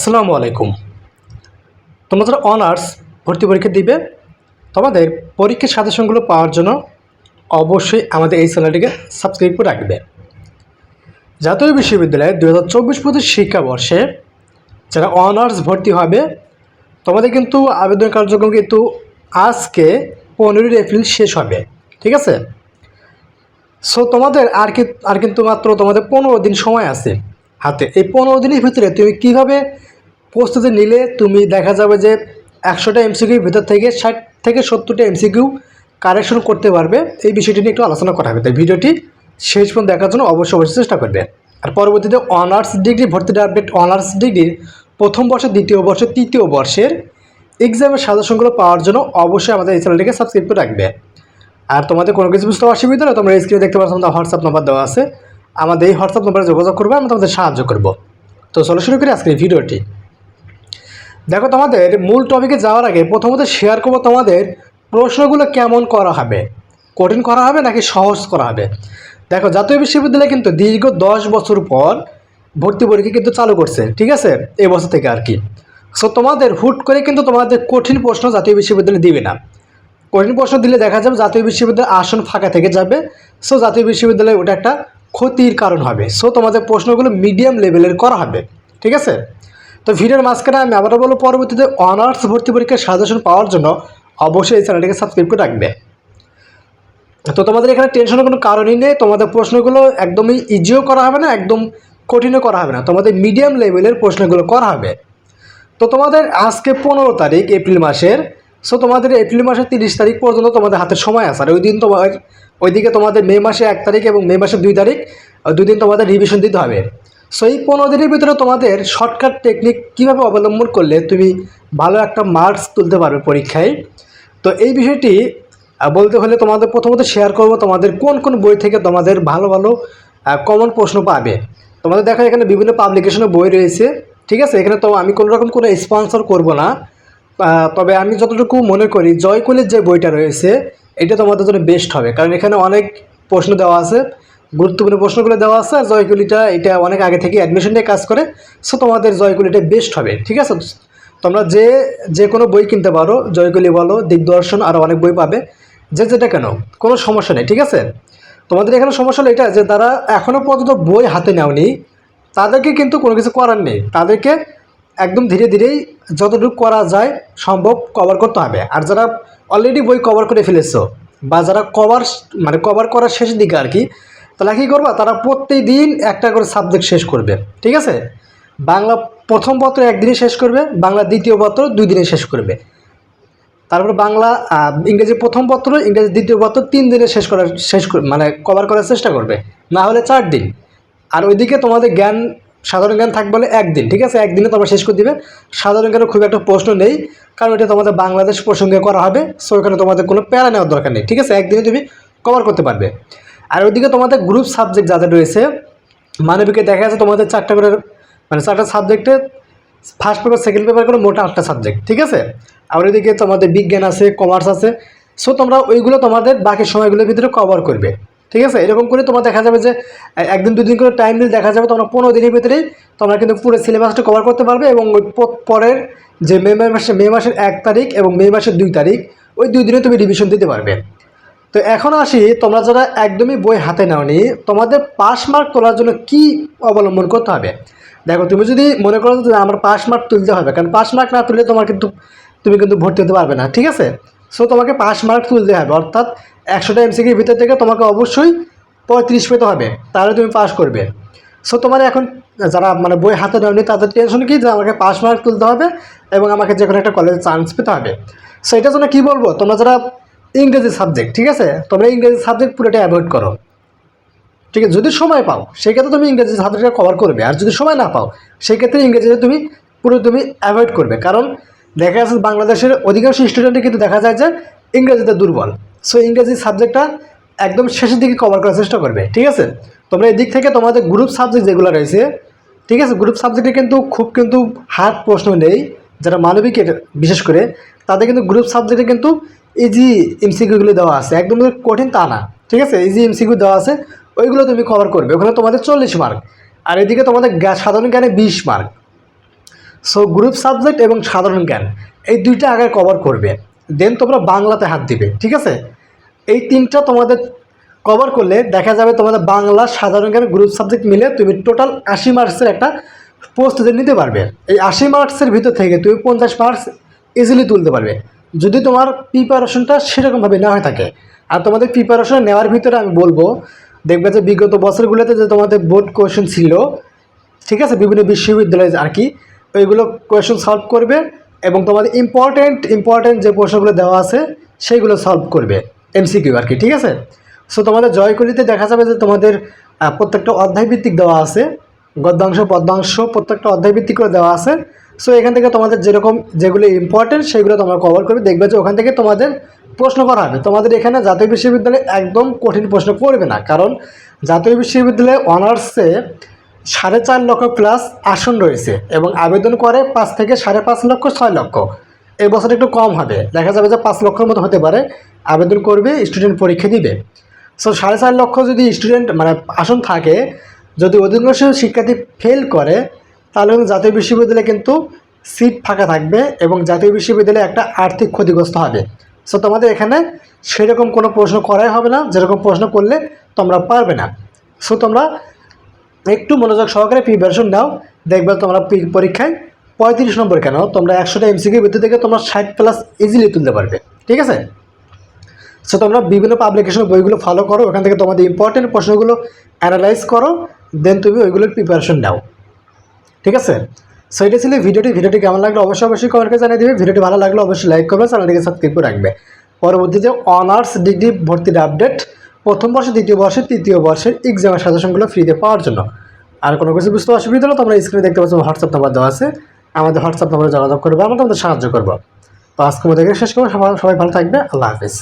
আসসালামু আলাইকুম। তোমরা যারা অনার্স ভর্তি পরীক্ষা দিবে। তোমাদের পরীক্ষার সাজেশনগুলো পাওয়ার জন্য অবশ্যই আমাদের এই চ্যানেলটিকে সাবস্ক্রাইব করে রাখবে। জাতীয় বিশ্ববিদ্যালয়ে দু হাজার চব্বিশ পঁচিশ শিক্ষাবর্ষে যারা অনার্স ভর্তি হবে, তোমাদের কিন্তু আবেদন কার্যক্রম কিন্তু আজকে পনেরোই এপ্রিল শেষ হবে। ঠিক আছে? সো তোমাদের আর কি, আর কিন্তু মাত্র তোমাদের পনেরো দিন সময় আছে। হাতে এই পনেরো দিনের ভিতরে তুমি কীভাবে প্রস্তুতি নিলে তুমি দেখা যাবে যে একশোটা এমসিকিউর ভিতর থেকে ষাট থেকে সত্তরটা এমসিকিউ কারেকশন করতে পারবে। এই বিষয়টি নিয়ে একটু আলোচনা করা হবে। তাই ভিডিওটি শেষ পর্যন্ত দেখার জন্য অবশ্যই অবশ্যই চেষ্টা করবে আর পরবর্তীতে অনার্স ডিগ্রি ভর্তিটা আপডেট অনার্স ডিগ্রির প্রথম বর্ষের দ্বিতীয় বর্ষ, তৃতীয় বর্ষের এক্সামের সাজেশনগুলো পাওয়ার জন্য অবশ্যই আমাদের এই চ্যানেলটিকে সাবস্ক্রাইব করে রাখবে। আর তোমাদের কোনো কিছু বুঝতে অসুবিধা হলে তোমরা স্ক্রিনে দেখতে পাচ্ছ আমাদের হোয়াটসঅ্যাপ নাম্বার দেওয়া আছে। আমাদের এই হোয়াটসঅ্যাপ নাম্বারে যোগাযোগ করবে আমরা তোমাদের সাহায্য করব। তো চলো শুরু করি আজকের ভিডিওটি। দেখো তোমাদের মূল টপিকে যাওয়ার আগে প্রথমত শেয়ার করব তোমাদের প্রশ্নগুলো কেমন করা হবে? কঠিন করা হবে নাকি সহজ করা হবে? দেখো, জাতীয় বিশ্ববিদ্যালয় কিন্তু দীর্ঘ দশ বছর পর ভর্তি পরীক্ষা কিন্তু চালু করছে, ঠিক আছে? এই বছর থেকে আর কি। সো তোমাদের হুট করে কিন্তু তোমাদের কঠিন প্রশ্ন জাতীয় বিশ্ববিদ্যালয় দিবে না। কঠিন প্রশ্ন দিলে দেখা যাবে জাতীয় বিশ্ববিদ্যালয়ের আসন ফাঁকা থেকে যাবে। সো জাতীয় বিশ্ববিদ্যালয়ে ওটা একটা ক্ষতির কারণ হবে। সো তোমাদের প্রশ্নগুলো মিডিয়াম লেভেলের করা হবে, ঠিক আছে? তো ভিডিওর মাঝখানে আমি আবারও বলব, পরবর্তীতে অনার্স ভর্তি পরীক্ষার সাজেশন পাওয়ার জন্য অবশ্যই এই চ্যানেলটিকে সাবস্ক্রাইব করে রাখবে। তো তোমাদের এখানে টেনশনের কোনো কারণই নেই, তোমাদের প্রশ্নগুলো একদমই ইজিও করা হবে না, একদম কঠিনও করা হবে না, তোমাদের মিডিয়াম লেভেলের প্রশ্নগুলো করা হবে। তো তোমাদের আজকে পনেরো তারিখ, এপ্রিল মাসের সো তোমাদের এপ্রিল মাসের তিরিশ তারিখ পর্যন্ত তোমাদের হাতে সময় আছে, আর ওই দিন তোমার, ওইদিকে তোমাদের মে মাসে এক তারিখ এবং মে মাসের দুই তারিখ ওই দুই দিন তোমাদের রিভিশন দিতে হবে। সো এই পনেরো দিনের ভিতরে তোমাদের শর্টকাট টেকনিক কীভাবে অবলম্বন করলে তুমি ভালো একটা মার্কস তুলতে পারবে পরীক্ষায়? তো এই বিষয়টি বলতে হলে তোমাদের প্রথমত শেয়ার করব তোমাদের কোন কোন বই থেকে তোমাদের ভালো ভালো কমন প্রশ্ন পাবে। তোমাদের দেখো এখানে বিভিন্ন পাবলিকেশনের বই রয়েছে, ঠিক আছে? এখানে তো আমি কোনো রকম কোনো স্পন্সর করব না। তবে আমি যতটুকু মনে করি, জয়কুলের যে বইটা রয়েছে, এটা তোমাদের জন্য বেস্ট হবে। কারণ এখানে অনেক প্রশ্ন দেওয়া আছে। গুরুত্বপূর্ণ প্রশ্নগুলো দেওয়া আছে, আর জয়কুলিটা এটা অনেক আগে থেকে অ্যাডমিশন নিয়ে কাজ করে সো তোমাদের জয়কুলিটা বেস্ট হবে, ঠিক আছে? তোমরা যে যে কোনো বই কিনতে পারো জয়কুলি বলো, দিগদর্শন আরও অনেক বই পাবে, যে যেটা কেন, কোনো সমস্যা নেই, ঠিক আছে? তোমাদের এখানে সমস্যা হলো এটা, যে তারা এখনও পর্যন্ত বই হাতে নেওনি, তাদেরকে কিন্তু কোনো কিছু করার নেই, তাদেরকে একদম ধীরে ধীরেই যতটুকু করা যায় সম্ভব কভার করতে হবে, আর যারা অলরেডি বই কভার করে ফেলেছো, বা যারা কভার মানে কভার করার শেষ দিকে আর কি তাহলে কী করবা? তারা প্রত্যেক দিন একটা করে সাবজেক্ট শেষ করবে, ঠিক আছে? বাংলা প্রথম পত্র একদিনে শেষ করবে, বাংলা দ্বিতীয় পত্র দুই দিনে শেষ করবে। তারপর বাংলা ইংরেজি প্রথম পত্র, ইংরেজি দ্বিতীয় পত্র তিন দিনে শেষ করার, শেষ মানে কভার করার চেষ্টা করবে। না হলে চার দিন। আর ওইদিকে তোমাদের জ্ঞান, সাধারণ জ্ঞান থাকবে বলে একদিন, ঠিক আছে? একদিনে তোমরা শেষ করে দিবে। সাধারণ জ্ঞানের খুব একটা প্রশ্ন নেই, কারণ এটা তোমাদের বাংলাদেশ প্রসঙ্গে করা হবে সো ওখানে তোমাদের কোনো প্যারা নেওয়ার দরকার নেই, ঠিক আছে? একদিনে তুমি কভার করতে পারবে। আর ওইদিকে তোমাদের গ্রুপ সাবজেক্ট যাদের রয়েছে, মানবিকে দেখা যাচ্ছে তোমাদের চারটা করে মানে চারটা সাবজেক্টে ফার্স্ট পেপার সেকেন্ড পেপার করে মোটা আটটা সাবজেক্ট ঠিক আছে? আর ওইদিকে তোমাদের বিজ্ঞান আছে কমার্স আছে সো তোমরা ওইগুলো তোমাদের বাকি সময়গুলোর ভিতরে কভার করবে, ঠিক আছে? এরকম করে তোমার দেখা যাবে যে একদিন, দুদিন করে টাইম দিলে দেখা যাবে, তোমরা পনেরো দিনের ভিতরেই তোমরা কিন্তু পুরো সিলেবাসটা কভার করতে পারবে এবং ওই পরের যে মে মাসে, মে মাসের এক তারিখ এবং মে মাসের দুই তারিখ, ওই দুই দিনে তুমি রিভিশন দিতে পারবে। তো এখন আসি, তোমরা যারা একদমই বই হাতে নাওনি, তোমাদের পাস মার্ক তোলার জন্য কি অবলম্বন করতে হবে? দেখো, তুমি যদি মনে করো যে আমার পাস মার্ক তুলতে হবে, কারণ পাস মার্ক না তুললে তোমার কিন্তু, তুমি কিন্তু ভর্তি হতে পারবে না, ঠিক আছে? সো তোমাকে পাস মার্ক তুলতে হবে, অর্থাৎ একশোটা এমসিকির ভিতর থেকে তোমাকে অবশ্যই পঁয়ত্রিশ পেতে হবে, তাহলে তুমি পাস করবে। সো তোমার এখন যারা মানে বই হাতে নেওনি, তাদের টেনশন কি? যে আমাকে পাস মার্ক তুলতে হবে এবং আমাকে যে কোনো একটা কলেজে চান্স পেতে হবে। সো এটার জন্য কী বলব? তোমরা যারা ইংরেজি সাবজেক্ট ঠিক আছে? তোমরা ইংরেজি সাবজেক্ট পুরোটা অ্যাভয়েড করো। ঠিক আছে? যদি সময় পাও, সেক্ষেত্রে তুমি ইংরেজি সাবজেক্টটা কভার করবে। আর যদি সময় না পাও, সেক্ষেত্রে ইংরেজিতে তুমি পুরো তুমি অ্যাভয়েড করবে। কারণ দেখা যাচ্ছে বাংলাদেশের অধিকাংশ স্টুডেন্টই কিন্তু দেখা যায় যে ইংরেজিতে দুর্বল। সো ইংরেজি সাবজেক্টটা একদম শেষের দিকে কভার করার চেষ্টা করবে। ঠিক আছে? তোমরা এদিক থেকে তোমাদের গ্রুপ সাবজেক্ট যেগুলো রয়েছে, ঠিক আছে? গ্রুপ সাবজেক্টে কিন্তু খুব কিন্তু হার্ড প্রশ্ন নেই। যারা মানবিকের বিশেষ করে, তাদের কিন্তু গ্রুপ সাবজেক্টে কিন্তু ইজি এমসিকিউগুলো দেওয়া আছে। একদম কঠিন তা না। ঠিক আছে? ইজি এমসিকিউ দেওয়া আছে। ওইগুলো তুমি কভার করবে। ওখানে তোমাদের চল্লিশ মার্ক আর এদিকে তোমাদের সাধারণ জ্ঞানে বিশ মার্ক সো গ্রুপ সাবজেক্ট এবং সাধারণ জ্ঞান, এই দুইটা আগে কভার করবে। দেন তোমরা বাংলাতে হাত দিবে। ঠিক আছে? এই তিনটা তোমাদের কভার করলে দেখা যাবে তোমাদের বাংলা, সাধারণ জ্ঞান গ্রুপ সাবজেক্ট মিলে তুমি টোটাল আশি মার্কসের একটা প্রস্তুতি নিতে পারবে। এই আশি মার্কসের ভিতর থেকে তুমি পঞ্চাশ মার্কস ইজিলি তুলতে পারবে। যদি তোমার প্রিপারেশনটা সেরকমভাবে না হয়ে থাকে, আর তোমাদের প্রিপারেশন নেওয়ার ভিতরে আমি বলব, দেখবে যে বিগত বছরগুলোতে যে তোমাদের বোর্ড কোয়েশন ছিল, ঠিক আছে, বিভিন্ন বিশ্ববিদ্যালয়ে আর কি, ওইগুলো কোয়েশন সলভ করবে এবং তোমাদের ইম্পর্টেন্ট ইম্পর্টেন্ট যে প্রশ্নগুলো দেওয়া আছে সেইগুলো সলভ করবে এমসিকিউ আর কি, ঠিক আছে? সো তোমাদের জয়কলিতে দেখা যাবে যে তোমাদের প্রত্যেকটা অধ্যায় ভিত্তিক দেওয়া আছে, গদ্যাংশ, পদ্যাংশ প্রত্যেকটা অধ্যায় ভিত্তিক করে দেওয়া আছে। সো এখান থেকে তোমাদের যেরকম যেগুলো ইম্পর্টেন্ট সেগুলো তোমরা কভার করবে। দেখবে যে ওখান থেকে তোমাদের প্রশ্ন করা হবে। তোমাদের এখানে জাতীয় বিশ্ববিদ্যালয়ে একদম কঠিন প্রশ্ন করবে না। কারণ জাতীয় বিশ্ববিদ্যালয়ে অনার্সে সাড়ে চার লক্ষ প্লাস আসন রয়েছে এবং আবেদন করে পাঁচ থেকে সাড়ে পাঁচ লক্ষ, ছয় লক্ষ। এই বছর একটু কম হবে। দেখা যাবে যে পাঁচ লক্ষের মতো হতে পারে। আবেদন করবে স্টুডেন্ট পরীক্ষা দিবে। সো সাড়ে চার লক্ষ যদি স্টুডেন্ট মানে আসন থাকে, যদি অধিকাংশ শিক্ষার্থী ফেল করে তাহলে কিন্তু জাতীয় বিশ্ববিদ্যালয়ে কিন্তু সিট ফাঁকা থাকবে এবং জাতীয় বিশ্ববিদ্যালয়ে একটা আর্থিক ক্ষতিগ্রস্ত হবে। সো তোমাদের এখানে সেরকম কোনো প্রশ্ন করাই হবে না, যেরকম প্রশ্ন করলে তোমরা পারবে না। সো তোমরা একটু মনোযোগ সহকারে প্রিপারেশন নাও, দেখবে তোমরা পরীক্ষায় পঁয়ত্রিশ নম্বর কেন? তোমরা একশোটা এমসিকিউ ভিত্তি থেকে তোমরা ষাট প্লাস ইজিলি তুলতে পারবে। ঠিক আছে? সো তোমরা বিভিন্ন পাবলিকেশন বইগুলো ফলো করো, ওখান থেকে তোমাদের ইম্পর্টেন্ট প্রশ্নগুলো অ্যানালাইজ করো দেন তুমি ওইগুলোর প্রিপারেশন নাও। ঠিক আছে? সো এটা ছিল ভিডিওটি। ভিডিওটি কেমন লাগল অবশ্যই অবশ্যই কমেন্টে জানিয়ে দিবে। ভিডিওটি ভালো লাগলে অবশ্যই লাইক করবে চ্যানেলটিকে সাবস্ক্রাইব করে রাখবে। পরবর্তীতে অনার্স ডিগ্রি ভর্তির আপডেট প্রথম বর্ষ, দ্বিতীয় বর্ষে, তৃতীয় বর্ষের এক্সামের সাজেশনগুলো ফ্রিতে পাওয়ার জন্য। আর কোনো কিছু বুঝতে অসুবিধা হলে তোমরা স্ক্রিনে দেখতে পাচ্ছ হোয়াটসঅ্যাপ নাম্বার দেওয়া আছে। আমাদের হোয়াটসঅ্যাপ নাম্বারে যোগাযোগ করবে, আমরা তোমাদের সাহায্য করব। তো আজকে মধ্যে শেষ করব। সবাই ভালো থাকবে। আল্লাহ হাফিজ।